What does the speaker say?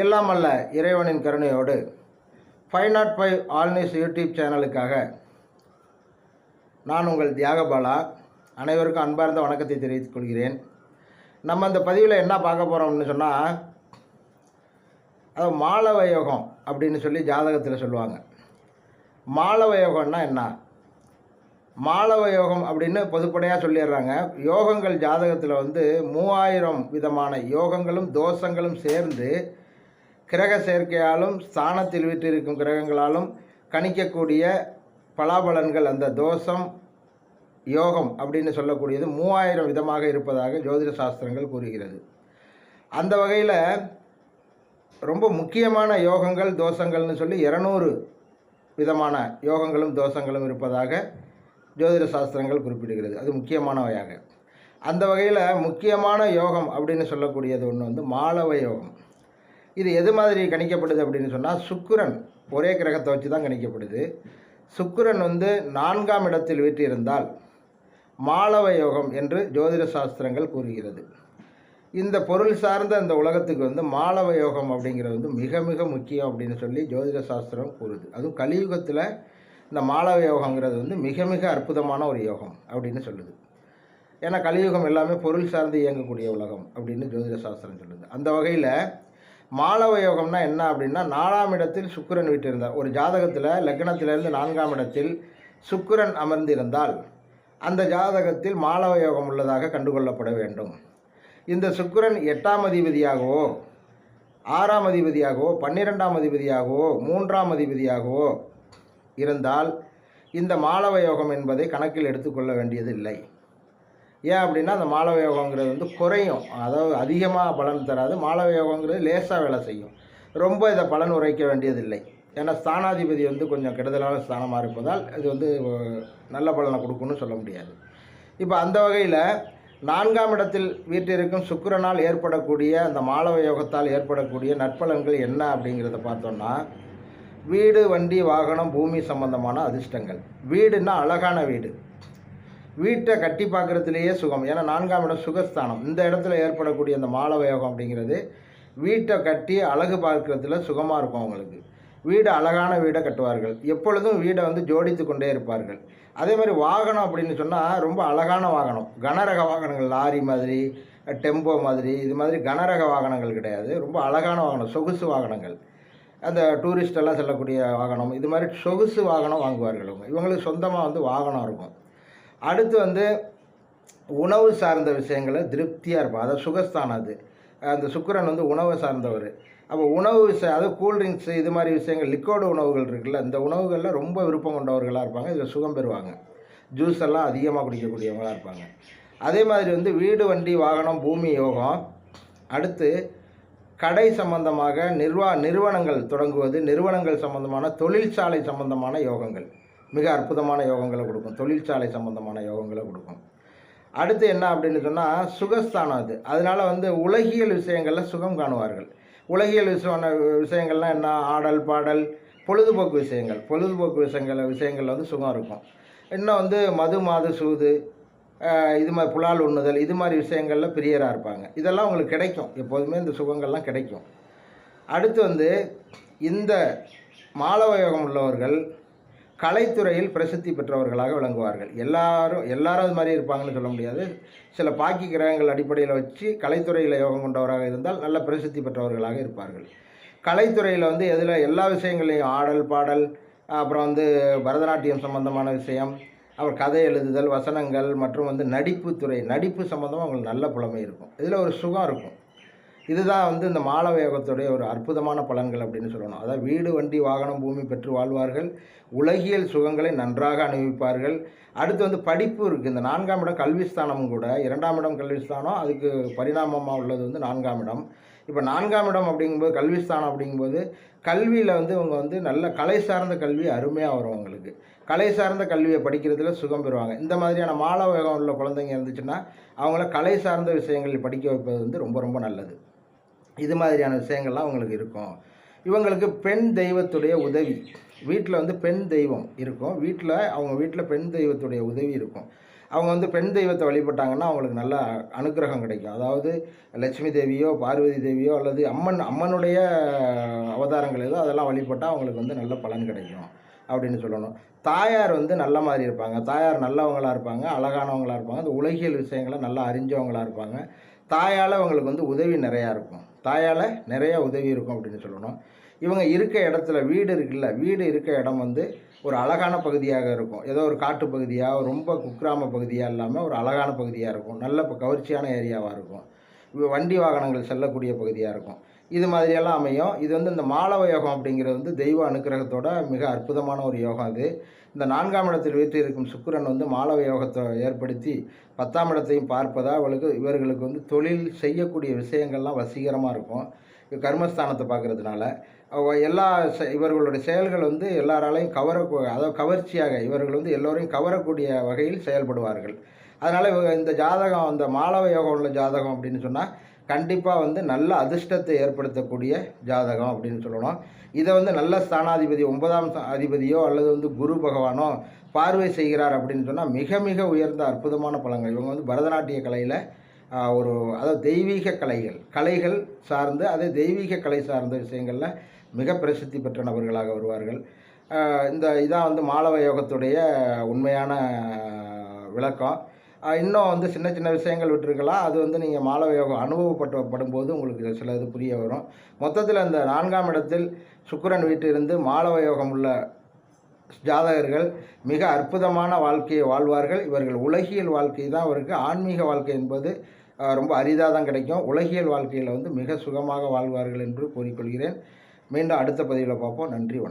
எல்லாம் அல்ல இறைவனின் கருணையோடு five naught five all news YouTube சேனலுக்காக நான் உங்கள் தியாகபாலா. அனைவருக்கும் அன்பார்ந்த வணக்கத்தை தெரிவித்துக் கொள்கிறேன். நம்ம இந்த பதிவில் என்ன பார்க்க போகிறோம்னு சொன்னால் அது மாலவ யோகம் அப்படின்னு சொல்லி ஜாதகத்தில் சொல்லுவாங்க. மாலவ யோகம்னா என்ன? மாலவ யோகம் அப்படின்னு பொதுப்படையாக சொல்லிடுறாங்க. யோகங்கள் ஜாதகத்தில் வந்து மூவாயிரம் விதமான யோகங்களும் தோஷங்களும் சேர்ந்து கிரக சேர்க்கையாலும் ஸ்தானத்தில் வீற்றிருக்கும் கிரகங்களாலும் கணிக்கக்கூடிய பலாபலன்கள் அந்த தோஷம் யோகம் அப்படின்னு சொல்லக்கூடியது மூவாயிரம் விதமாக இருப்பதாக ஜோதிட சாஸ்திரங்கள் கூறுகிறது. அந்த வகையில் ரொம்ப முக்கியமான யோகங்கள் தோஷங்கள்னு சொல்லி இரநூறு விதமான யோகங்களும் தோஷங்களும் இருப்பதாக ஜோதிட சாஸ்திரங்கள் குறிப்பிடுகிறது. அது முக்கியமானவையாக. அந்த வகையில் முக்கியமான யோகம் அப்படின்னு சொல்லக்கூடியது ஒன்று வந்து மாலவ யோகம். இது எது மாதிரி கணிக்கப்படுது அப்படின்னு சொன்னால் சுக்கிரன் ஒரே கிரகத்தை வச்சு தான் கணிக்கப்படுது. சுக்கிரன் வந்து நான்காம் இடத்தில் வீற்றிருந்தால் மாளவ யோகம் என்று ஜோதிட சாஸ்திரங்கள் கூறுகிறது. இந்த பொருள் சார்ந்த இந்த உலகத்துக்கு வந்து மாளவ யோகம் அப்படிங்கிறது வந்து மிக மிக முக்கியம் அப்படின்னு சொல்லி ஜோதிட சாஸ்திரம் கூறுது. அதுவும் கலியுகத்தில் இந்த மாளவ யோகங்கிறது வந்து மிக மிக அற்புதமான ஒரு யோகம் அப்படின்னு சொல்லுது. ஏன்னா கலியுகம் எல்லாமே பொருள் சார்ந்து இயங்கக்கூடிய உலகம் அப்படின்னு ஜோதிட சாஸ்திரம் சொல்லுது. அந்த வகையில் மாளவ யோகம்னா என்ன அப்படின்னா நாலாம் இடத்தில் சுக்கிரன் விட்டிருந்தார். ஒரு ஜாதகத்தில் லக்னத்திலிருந்து நான்காம் இடத்தில் சுக்கிரன் அமர்ந்திருந்தால் அந்த ஜாதகத்தில் மாளவ யோகம் உள்ளதாக கண்டுகொள்ளப்பட வேண்டும். இந்த சுக்கிரன் எட்டாம் அதிபதியாகவோ ஆறாம் அதிபதியாகவோ பன்னிரெண்டாம் அதிபதியாகவோ மூன்றாம் அதிபதியாகவோ இருந்தால் இந்த மாளவ யோகம் என்பதை கணக்கில் எடுத்துக்கொள்ள வேண்டியதில்லை. ஏன் அப்படின்னா அந்த மாளவ யோகங்கிறது வந்து குறையும். அதாவது அதிகமாக பலன் தராது. மாளவ யோகங்கிறது லேசாக வேலை செய்யும். ரொம்ப இதை பலன் உரைக்க வேண்டியதில்லை. ஏன்னா ஸ்தானாதிபதி வந்து கொஞ்சம் கெடுதலான ஸ்தானமாக இருப்பதால் இது வந்து நல்ல பலனை கொடுக்கும்னு சொல்ல முடியாது. இப்போ அந்த வகையில் நான்காம் இடத்தில் வீட்டிற்கும் சுக்கிரனால் ஏற்படக்கூடிய அந்த மாலவ யோகத்தால் ஏற்படக்கூடிய நற்பலன்கள் என்ன அப்படிங்கிறத பார்த்தோம்னா வீடு வண்டி வாகனம் பூமி சம்பந்தமான அதிர்ஷ்டங்கள். வீடுன்னா அழகான வீடு. வீட்டை கட்டி பார்க்குறதுலேயே சுகம். ஏன்னா நான்காம் இடம் சுகஸ்தானம். இந்த இடத்துல ஏற்படக்கூடிய அந்த மாலவயோகம் அப்படிங்கிறது வீட்டை கட்டி அழகு பார்க்குறதுல சுகமாக இருக்கும் அவங்களுக்கு. வீடு அழகான வீடை கட்டுவார்கள். எப்பொழுதும் வீடை வந்து ஜோடித்து கொண்டே இருப்பார்கள். அதே மாதிரி வாகனம் அப்படின்னு சொன்னால் ரொம்ப அழகான வாகனம். கனரக வாகனங்கள் லாரி மாதிரி டெம்போ மாதிரி இது மாதிரி கனரக வாகனங்கள் கிடையாது. ரொம்ப அழகான வாகனம் சொகுசு வாகனங்கள். அந்த டூரிஸ்டெல்லாம் செல்லக்கூடிய வாகனம். இது மாதிரி சொகுசு வாகனம் வாங்குவார்கள் அவங்க. இவங்களுக்கு சொந்தமாக வந்து வாகனம் இருக்கும். அடுத்து வந்து உணவு சார்ந்த விஷயங்களை திருப்தியாக இருப்பான் அதாவது சுகஸ்தானம் அது. அந்த சுக்கிரன் வந்து உணவை சார்ந்தவர். அப்போ உணவு விஷயம் அதாவது கூல்ட்ரிங்க்ஸ் இது மாதிரி விஷயங்கள் லிக்விட் உணவுகள் இருக்குல்ல இந்த உணவுகளில் ரொம்ப விருப்பம் கொண்டவர்களாக இருப்பாங்க. இதில் சுகம் பெறுவாங்க. ஜூஸ் எல்லாம் அதிகமாக குடிக்கக்கூடியவங்களாக இருப்பாங்க. அதே மாதிரி வந்து வீடு வண்டி வாகனம் பூமி யோகம். அடுத்து கடை சம்பந்தமாக நிர்வா நிறுவனங்கள் தொடங்குவது நிறுவனங்கள் சம்பந்தமான தொழிற்சாலை சம்பந்தமான யோகங்கள். மிக அற்புதமான யோகங்களை கொடுக்கும். தொழிற்சாலை சம்பந்தமான யோகங்களை கொடுக்கும். அடுத்து என்ன அப்படின்னு சொன்னால் சுகஸ்தானம் அது. அதனால் வந்து உலகியல் விஷயங்களில் சுகம் காணுவார்கள். உலகியல் விஷயமான விஷயங்கள்லாம் என்ன? ஆடல் பாடல் பொழுதுபோக்கு விஷயங்கள். பொழுதுபோக்கு விஷயங்கள் விஷயங்களில் வந்து சுகம் இருக்கும். இன்னும் வந்து மது மாது சூது இது மாதிரி புலால் உண்ணுதல் இது மாதிரி விஷயங்களில் பிரியராக இருப்பாங்க. இதெல்லாம் உங்களுக்கு கிடைக்கும். எப்போதுமே இந்த சுகங்கள்லாம் கிடைக்கும். அடுத்து வந்து இந்த மாளவ யோகம் உள்ளவர்கள் கலைத்துறையில் பிரசித்தி பெற்றவர்களாக விளங்குவார்கள். எல்லாரும் எல்லாரும் அது மாதிரி இருப்பாங்கன்னு சொல்ல முடியாது. சில பாக்கி கிரகங்கள் அடிப்படையில் வச்சு கலைத்துறையில் யோகம் கொண்டவராக இருந்தால் நல்ல பிரசித்தி பெற்றவர்களாக இருப்பார்கள். கலைத்துறையில் வந்து எதில் எல்லா விஷயங்களையும் ஆடல் பாடல் அப்புறம் வந்து பரதநாட்டியம் சம்பந்தமான விஷயம் அப்புறம் கதை எழுதுதல் வசனங்கள் மற்றும் வந்து நடிப்பு துறை நடிப்பு சம்மந்தமாக அவங்களுக்கு நல்ல புலமை இருக்கும். இதில் ஒரு சுகம் இருக்கும். இதுதான் வந்து இந்த மாலவேகத்துடைய ஒரு அற்புதமான பலன்கள் அப்படின்னு சொல்லணும். அதாவது வீடு வண்டி வாகனம் பூமி பெற்று வாழ்வார்கள். உலகியல் சுகங்களை நன்றாக அனுபவிப்பார்கள். அடுத்து வந்து படிப்பு இருக்குது இந்த நான்காம் இடம் கல்விஸ்தானமும் கூட. இரண்டாம் இடம் கல்விஸ்தானம் அதுக்கு பரிணாமமாக உள்ளது வந்து நான்காம் இடம். இப்போ நான்காம் இடம் அப்படிங்கும்போது கல்விஸ்தானம் அப்படிங்கும்போது கல்வியில் வந்து இவங்க வந்து நல்ல கலை சார்ந்த கல்வி அருமையாக வரும் அவங்களுக்கு. கலை சார்ந்த கல்வியை படிக்கிறதுல சுகம் பெறுவாங்க. இந்த மாதிரியான மாலவேகம் உள்ள குழந்தைங்க இருந்துச்சுன்னா அவங்கள கலை சார்ந்த விஷயங்களில் படிக்க வைப்பது வந்து ரொம்ப ரொம்ப நல்லது. இது மாதிரியான விஷயங்கள்லாம் அவங்களுக்கு இருக்கும். இவங்களுக்கு பெண் தெய்வத்துடைய உதவி. வீட்டில் வந்து பெண் தெய்வம் இருக்கும். வீட்டில் அவங்க வீட்டில் பெண் தெய்வத்துடைய உதவி இருக்கும். அவங்க வந்து பெண் தெய்வத்தை வழிபட்டாங்கன்னா அவங்களுக்கு நல்ல அனுக்கிரகம் கிடைக்கும். அதாவது லட்சுமி தேவியோ பார்வதி தேவியோ அல்லது அம்மன் அம்மனுடைய அவதாரங்கள் ஏதோ அதெல்லாம் வழிபட்டால் அவங்களுக்கு வந்து நல்ல பலன் கிடைக்கும் அப்படின்னு சொல்லணும். தாயார் வந்து நல்ல மாதிரி இருப்பாங்க. தாயார் நல்லவங்களாக இருப்பாங்க. அழகானவங்களாக இருப்பாங்க. அந்த உலகியல் விஷயங்களை நல்லா அறிஞ்சவங்களாக இருப்பாங்க. தாயால் அவங்களுக்கு வந்து உதவி நிறையா இருக்கும். தாயால் நிறைய உதவி இருக்கும் அப்படின்னு சொல்லணும். இவங்க இருக்க இடத்துல வீடு இருக்குல்ல வீடு இருக்க இடம் வந்து ஒரு அழகான பகுதியாக இருக்கும். ஏதோ ஒரு காட்டு பகுதியாக ரொம்ப குக்கிராம பகுதியாக இல்லாமல் ஒரு அழகான பகுதியாக இருக்கும். நல்ல இப்போ கவர்ச்சியான ஏரியாவாக இருக்கும். வண்டி வாகனங்கள் செல்லக்கூடிய பகுதியாக இருக்கும். இது மாதிரியெல்லாம் அமையும். இது வந்து இந்த மாலவ யோகம் அப்படிங்கிறது வந்து தெய்வ அனுக்கிரகத்தோட மிக அற்புதமான ஒரு யோகம் அது. இந்த நான்காம் இடத்தில் வீட்டு இருக்கும் சுக்கிரன் வந்து மாலவ யோகத்தை ஏற்படுத்தி பத்தாம் இடத்தையும் பார்ப்பதா அவளுக்கு இவர்களுக்கு வந்து தொழில் செய்யக்கூடிய விஷயங்கள்லாம் வசீகரமாக இருக்கும். கர்மஸ்தானத்தை பார்க்குறதுனால. எல்லா செ- இவர்களுடைய செயல்கள் வந்து எல்லாராலையும் கவர அதாவது கவர்ச்சியாக இவர்கள் வந்து எல்லோரையும் கவரக்கூடிய வகையில் செயல்படுவார்கள். அதனால் இந்த ஜாதகம் அந்த மாலவ யோகம் உள்ள ஜாதகம் அப்படின்னு சொன்னால் கண்டிப்பாக வந்து நல்ல அதிர்ஷ்டத்தை ஏற்படுத்தக்கூடிய ஜாதகம் அப்படின்னு சொல்லணும். இதை வந்து நல்ல ஸ்தானாதிபதி ஒன்பதாம் அதிபதியோ அல்லது வந்து குரு பகவானோ பார்வை செய்கிறார் அப்படின்னு சொன்னால் மிக மிக உயர்ந்த அற்புதமான பழங்கள் இவங்க வந்து பரதநாட்டிய கலையில் ஒரு அதாவது தெய்வீக கலைகள் கலைகள் சார்ந்து அதே தெய்வீக கலை சார்ந்த விஷயங்களில் மிக பிரசித்தி பெற்ற நபர்களாக வருவார்கள். இந்த இதான் வந்து மாலவ யோகத்துடைய உண்மையான விளக்கம். இன்னும் வந்து சின்ன சின்ன விஷயங்கள் விட்டுருக்கலாம். அது வந்து நீங்கள் மாளவ யோகம் அனுபவப்பட்டு போது உங்களுக்கு சில இது புரிய வரும். மொத்தத்தில் அந்த நான்காம் இடத்தில் சுக்கரன் வீட்டிலிருந்து மாலவ யோகம் உள்ள ஜாதகர்கள் மிக அற்புதமான வாழ்க்கையை வாழ்வார்கள். இவர்கள் உலகியல் வாழ்க்கை தான் அவருக்கு ஆன்மீக வாழ்க்கை என்பது ரொம்ப அரிதாக தான் கிடைக்கும். உலகியல் வாழ்க்கையில் வந்து மிக சுகமாக வாழ்வார்கள் என்று கூறிக்கொள்கிறேன். மீண்டும் அடுத்த பதிவில் பார்ப்போம். நன்றி வணக்கம்.